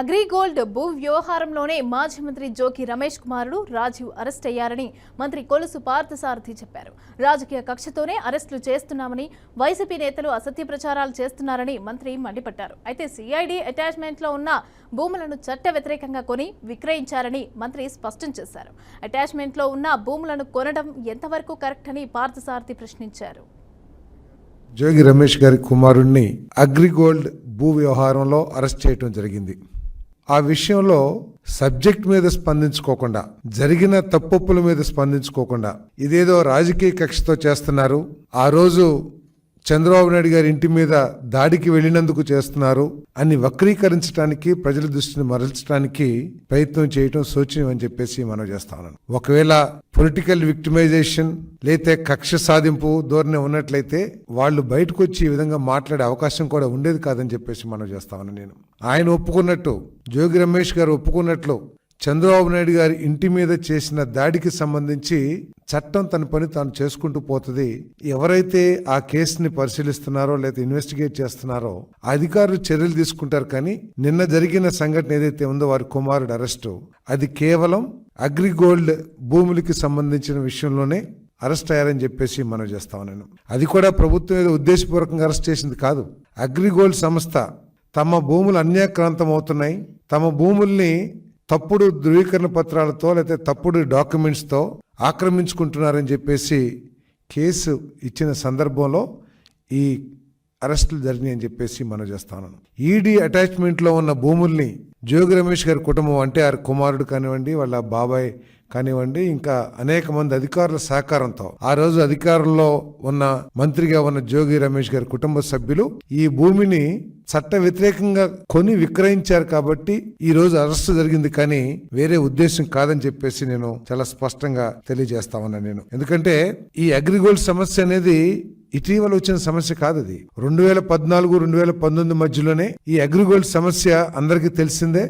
అగ్రిగోల్డ్ భూ వ్యవహారంలోనే మాజీ మంత్రి జోకి రమేష్ కుమారుడు రాజీవ్ అరెస్ట్ అయ్యారని మంత్రి కొలుసు పార్థసారథి చెప్పారు. రాజకీయ కక్షతోనే అరెస్టులు చేస్తున్నామని వైసీపీ నేతలు అసత్య ప్రచారాలు చేస్తున్నారని మంత్రి మండిపడ్డారు. అయితే సిఐడి అటాచ్మెంట్లో ఉన్న భూములను చట్ట వ్యతిరేకంగా కొని విక్రయించారని మంత్రి స్పష్టం చేశారు. అటాచ్మెంట్లో ఉన్న భూములను కొనడం ఎంతవరకు కరెక్ట్ అని పార్థసారథి ప్రశ్నించారు. జోగి రమేష్ గారి కుమారుణ్ణి అగ్రిగోల్డ్ భూ వ్యవహారంలో అరెస్ట్ చేయటం జరిగింది. ఆ విషయంలో సబ్జెక్ట్ మీద స్పందించుకోకుండా జరిగిన తప్పొప్పుల మీద స్పందించుకోకుండా ఇదేదో రాజకీయ కక్షతో చేస్తున్నారు. ఆ రోజు చంద్రబాబు నాయుడు గారి ఇంటి మీద దాడికి వెళ్ళినందుకు చేస్తున్నారు. అని వక్రీకరించడానికి ప్రజల దృష్టిని మరల్చడానికి ప్రయత్నం చేయటం శోచనీయం అని చెప్పేసి మనం చేస్తా ఉన్నాను ఒకవేళ పొలిటికల్ విక్టిమైజేషన్ లేతే కక్ష సాధింపు ధోరణి ఉన్నట్లయితే వాళ్ళు బయటకు వచ్చి ఈ విధంగా మాట్లాడే అవకాశం కూడా ఉండేది కాదని చెప్పేసి మనం చేస్తా ఉన్నాను నేను. ఆయన ఒప్పుకున్నట్టు జోగి రమేష్ గారు ఒప్పుకున్నట్లు చంద్రబాబు నాయుడు గారి ఇంటి మీద చేసిన దాడికి సంబంధించి చట్టం తన పని తాను చేసుకుంటూ పోతుంది. ఎవరైతే ఆ కేసుని పరిశీలిస్తున్నారో లేదా ఇన్వెస్టిగేట్ చేస్తున్నారో అధికారులు చర్యలు తీసుకుంటారు కానీ నిన్న జరిగిన సంఘటన ఏదైతే ఉందో వారి కుమారుడు అరెస్టు. అది కేవలం అగ్రిగోల్డ్ భూములకి సంబంధించిన విషయంలోనే అరెస్ట్ అయ్యారని చెప్పేసి మనం చేస్తాం నేను అది కూడా ప్రభుత్వం ఏదో ఉద్దేశపూర్వకంగా అరెస్ట్ చేసింది కాదు. అగ్రిగోల్డ్ సంస్థ తమ భూములు అన్యాక్రాంతం అవుతున్నాయి తమ భూముల్ని తప్పుడు ధృవీకరణ పత్రాలతో లేకపోతే తప్పుడు డాక్యుమెంట్స్తో ఆక్రమించుకుంటున్నారని చెప్పేసి కేసు ఇచ్చిన సందర్భంలో ఈ అరెస్టులు జరిగినాయి అని చెప్పేసి మనం చేస్తాను ఈడీ అటాచ్మెంట్లో ఉన్న భూముల్ని జోగి రమేష్ గారి కుటుంబం అంటే వారి కుమారుడు కానివ్వండి వాళ్ళ బాబాయ్ కానివ్వండి ఇంకా అనేక మంది అధికారుల సహకారంతో. ఆ రోజు అధికారంలో ఉన్న మంత్రిగా ఉన్న జోగి రమేష్ గారి కుటుంబ సభ్యులు ఈ భూమిని చట్ట వ్యతిరేకంగా కొని విక్రయించారు కాబట్టి ఈ రోజు అరెస్టు జరిగింది కానీ వేరే ఉద్దేశం కాదని చెప్పేసి నేను చాలా స్పష్టంగా తెలియజేస్తా ఉన్నాను నేను. ఎందుకంటే ఈ అగ్రిగోల్డ్ సమస్య అనేది ఇటీవల వచ్చిన సమస్య కాదు అది. రెండు వేల పద్నాలుగు రెండు వేల పంతొమ్మిది మధ్యలోనే ఈ అగ్రిగోల్డ్ సమస్య అందరికీ తెలిసిందే.